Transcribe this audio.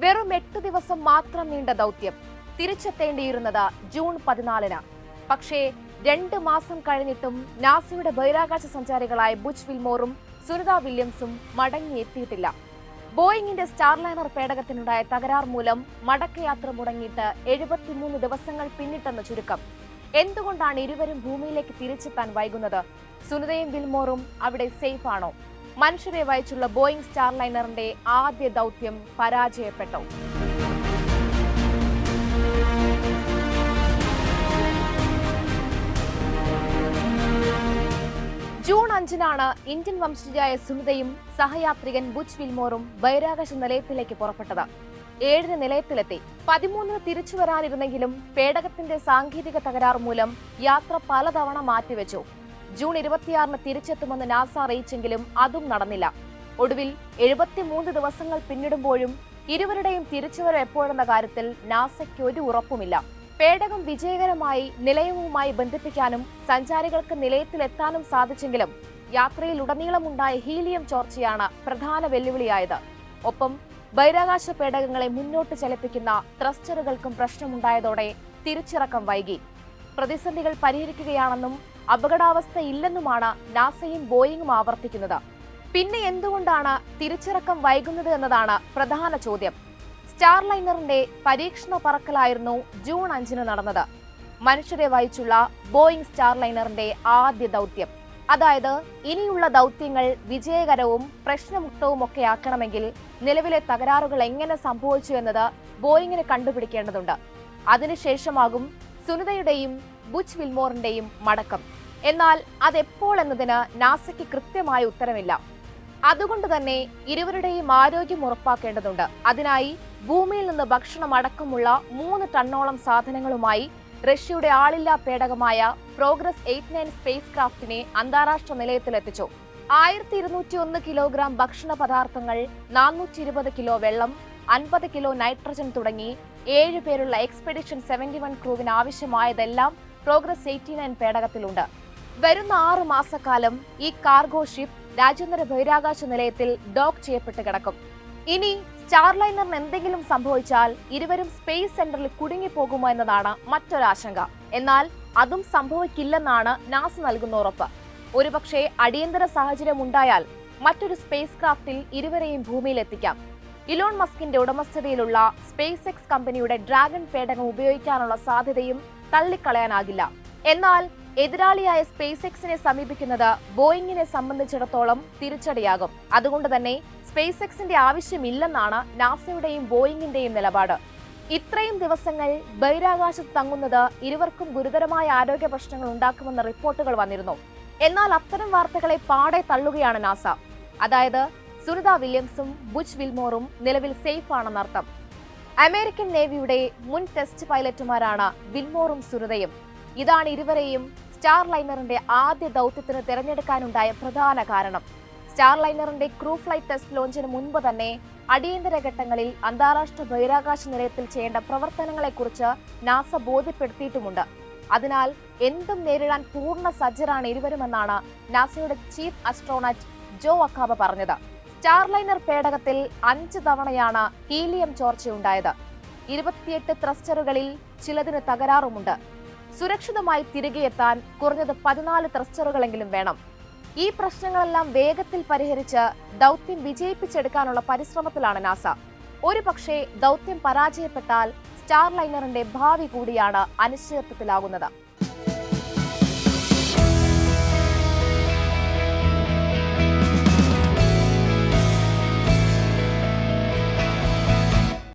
വെറും എട്ട് ദിവസം മാത്രം നീണ്ട ദൗത്യം. തിരിച്ചെത്തേണ്ടിയിരുന്നത് ജൂൺ പതിനാലിന്. പക്ഷേ രണ്ട് മാസം കഴിഞ്ഞിട്ടും നാസയുടെ ബഹിരാകാശ സഞ്ചാരികളായ ബുച്ച് വിൽമോറും സുനിത വില്യംസും മടങ്ങിയെത്തിയിട്ടില്ല. ബോയിങ്ങിന്റെ സ്റ്റാർലൈനർ പേടകത്തിനുണ്ടായ തകരാർ മൂലം മടക്കയാത്ര മുടങ്ങിയിട്ട് എഴുപത്തിമൂന്ന് ദിവസങ്ങൾ പിന്നിട്ടെന്ന് ചുരുക്കം. എന്തുകൊണ്ടാണ് ഇരുവരും ഭൂമിയിലേക്ക് തിരിച്ചെത്താൻ വൈകുന്നത്? സുനിതയും വിൽമോറും അവിടെ സേഫ് ആണോ മനുഷ്യരെ വഹിച്ചുള്ള ബോയിങ് സ്റ്റാർലൈനറിന്റെ ആദ്യ ദൗത്യം പരാജയപ്പെട്ടു. ജൂൺ അഞ്ചിനാണ് ഇന്ത്യൻ വംശജയായ സുനിതയും സഹയാത്രികൻ ബുച്ച് വിൽമോറും ബഹിരാകാശ നിലയത്തിലേക്ക് പുറപ്പെട്ടത്. ഏഴിന് നിലയത്തിലെത്തി. പതിമൂന്നിന് തിരിച്ചു വരാനിരുന്നെങ്കിലും പേടകത്തിന്റെ സാങ്കേതിക തകരാർ മൂലം യാത്ര പലതവണ മാറ്റിവെച്ചു. ജൂൺ ഇരുപത്തിയാറിന് തിരിച്ചെത്തുമെന്ന് നാസ അറിയിച്ചെങ്കിലും അതും നടന്നില്ല. ഒടുവിൽ എഴുപത്തിമൂന്ന് ദിവസങ്ങൾ പിന്നിടുമ്പോഴും ഇരുവരുടെയും തിരിച്ചുവരവ് എപ്പോഴെന്ന കാര്യത്തിൽ നാസയ്ക്ക് ഒരു ഉറപ്പുമില്ല. പേടകം വിജയകരമായി നിലയവുമായി ബന്ധിപ്പിക്കാനും സഞ്ചാരികൾക്ക് നിലയത്തിലെത്താനും സാധിച്ചെങ്കിലും യാത്രയിൽ ഉടനീളമുണ്ടായ ഹീലിയം ചോർച്ചയാണ് പ്രധാന വെല്ലുവിളിയായത്. ഒപ്പം ബഹിരാകാശ പേടകങ്ങളെ മുന്നോട്ട് ചലിപ്പിക്കുന്ന ത്രസ്റ്ററുകൾക്കും പ്രശ്നമുണ്ടായതോടെ തിരിച്ചിറക്കം വൈകി. പ്രതിസന്ധികൾ പരിഹരിക്കുകയാണെന്നും അപകടാവസ്ഥ ഇല്ലെന്നുമാണ് നാസയും ബോയിങ്ങും ആവർത്തിക്കുന്നത്. പിന്നെ എന്തുകൊണ്ടാണ് തിരിച്ചിറക്കം വൈകുന്നത് എന്നതാണ് പ്രധാന ചോദ്യം. സ്റ്റാർലൈനറിന്റെ പരീക്ഷണ പറക്കലായിരുന്നു ജൂൺ അഞ്ചിന് നടന്നത്. മനുഷ്യരെ വഹിച്ചുള്ള ബോയിങ് സ്റ്റാർലൈനറിന്റെ ആദ്യ ദൗത്യം. അതായത് ഇനിയുള്ള ദൗത്യങ്ങൾ വിജയകരവും പ്രശ്നമുക്തവുമൊക്കെ ആക്കണമെങ്കിൽ നിലവിലെ തകരാറുകൾ എങ്ങനെ സംഭവിച്ചു എന്നത് ബോയിങ്ങിന് കണ്ടുപിടിക്കേണ്ടതുണ്ട്. അതിനുശേഷമാകും സുനിതയുടെയും ബുച്ച് വിൽമോറിന്റെയും മടക്കം. എന്നാൽ അതെപ്പോൾ എന്നതിന് നാസയ്ക്ക് കൃത്യമായ ഉത്തരമില്ല. അതുകൊണ്ട് തന്നെ ഇരുവരുടെയും ആരോഗ്യം ഉറപ്പാക്കേണ്ടതുണ്ട്. അതിനായി ഭൂമിയിൽ നിന്ന് ഭക്ഷണം അടക്കമുള്ള മൂന്ന് ടണ്ണോളം സാധനങ്ങളുമായി റഷ്യയുടെ ആളില്ലാ പേടകമായ പ്രോഗ്രസ് എയ്റ്റ് നയൻ സ്പേസ് ക്രാഫ്റ്റിനെ അന്താരാഷ്ട്ര നിലയത്തിലെത്തിച്ചു. ആയിരത്തി ഇരുന്നൂറ്റി ഒന്ന് കിലോഗ്രാം ഭക്ഷണ പദാർത്ഥങ്ങൾ നാനൂറ്റി ഇരുപത് കിലോ വെള്ളം അൻപത് കിലോ നൈട്രജൻ തുടങ്ങി ഏഴ് പേരുള്ള എക്സ്പെഡിഷൻ സെവന്റി വൺ ക്രൂവിന് ആവശ്യമായതെല്ലാം പ്രോഗ്രസ് എയ്റ്റി നയൻ പേടകത്തിലുണ്ട്. വരുന്ന ആറ് മാസക്കാലം ഈ കാർഗോ ഷിപ്പ് രാജ്യാന്തര ബഹിരാകാശ നിലയത്തിൽ ഡോക്ക് ചെയ്യപ്പെട്ട് കിടക്കും. ഇനി സ്റ്റാർലൈനറിന് എന്തെങ്കിലും സംഭവിച്ചാൽ ഇരുവരും സ്പേസ് സെന്ററിൽ കുടുങ്ങിപ്പോകുമോ എന്നതാണ് മറ്റൊരാശങ്ക എന്നാൽ അതും സംഭവിക്കില്ലെന്നാണ് നാസ നൽകുന്ന ഉറപ്പ്. ഒരുപക്ഷെ അടിയന്തര സാഹചര്യം ഉണ്ടായാൽ മറ്റൊരു സ്പേസ് ക്രാഫ്റ്റിൽ ഇരുവരെയും ഭൂമിയിൽ എത്തിക്കാം ഇലോൺ മസ്കിന്റെ ഉടമസ്ഥതയിലുള്ള സ്പേസ് എക്സ് കമ്പനിയുടെ ഡ്രാഗൺ പേടകം ഉപയോഗിക്കാനുള്ള സാധ്യതയും തള്ളിക്കളയാനാകില്ല. എന്നാൽ എതിരാളിയായ സ്പേസ് എക്സിനെ സമീപിക്കുന്നത് ബോയിങ്ങിനെ സംബന്ധിച്ചിടത്തോളം തിരിച്ചടിയാകും. അതുകൊണ്ട് തന്നെ സ്പേസ് എക്സിന്റെ ആവശ്യമില്ലെന്നാണ് നാസയുടെയും ബോയിങ്ങിന്റെയും നിലപാട്. ഇത്രയും ദിവസങ്ങൾ ബഹിരാകാശത്ത് തങ്ങുന്നത് ഇരുവർക്കും ഗുരുതരമായ ആരോഗ്യ പ്രശ്നങ്ങൾ ഉണ്ടാക്കുമെന്ന റിപ്പോർട്ടുകൾ വന്നിരുന്നു. എന്നാൽ അത്തരം വാർത്തകളെ പാടെ തള്ളുകയാണ് നാസ. അതായത് സുനിത വില്യംസും ബുച്ച് വിൽമോറും നിലവിൽ സേഫ് ആണെന്നർത്ഥം അമേരിക്കൻ നേവിയുടെ മുൻ ടെസ്റ്റ് പൈലറ്റുമാരാണ് വിൽമോറും സുനിതയും. ഇതാണ് ഇരുവരെയും സ്റ്റാർ ലൈനറിന്റെ ആദ്യ ദൗത്യത്തിന് തിരഞ്ഞെടുക്കാനുണ്ടായ പ്രധാന കാരണം. സ്റ്റാർ ലൈനറിന്റെ ക്രൂ ഫ്ലൈറ്റ് ടെസ്റ്റ് ലോഞ്ചിന് മുൻപ് തന്നെ അടിയന്തര ഘട്ടങ്ങളിൽ അന്താരാഷ്ട്ര ബഹിരാകാശ നിലയത്തിൽ ചെയ്യേണ്ട പ്രവർത്തനങ്ങളെക്കുറിച്ച് നാസ ബോധ്യപ്പെടുത്തിയിട്ടുമുണ്ട്. അതിനാൽ എന്തും നേരിടാൻ പൂർണ സജ്ജരാണ് ഇരുവരുമെന്നാണ് നാസയുടെ ചീഫ് അസ്ട്രോണറ്റ് ജോ അക്കാബ പറഞ്ഞത്. സ്റ്റാർലൈനർ പേടകത്തിൽ അഞ്ച് തവണയാണ് ഹീലിയം ചോർച്ചയുണ്ടായത്. ഇരുപത്തിയെട്ട് ത്രസ്റ്ററുകളിൽ ചിലതിന് തകരാറുമുണ്ട്. സുരക്ഷിതമായി തിരികെ എത്താൻ കുറഞ്ഞത് പതിനാല് ത്രസ്റ്ററുകളെങ്കിലും വേണം. ഈ പ്രശ്നങ്ങളെല്ലാം വേഗത്തിൽ പരിഹരിച്ച് ദൗത്യം വിജയിപ്പിച്ചെടുക്കാനുള്ള പരിശ്രമത്തിലാണ് നാസ. ഒരു പക്ഷേ ദൗത്യം പരാജയപ്പെട്ടാൽ സ്റ്റാർലൈനറിന്റെ ഭാവി കൂടിയാണ് അനിശ്ചിതത്വത്തിലാകുന്നത്.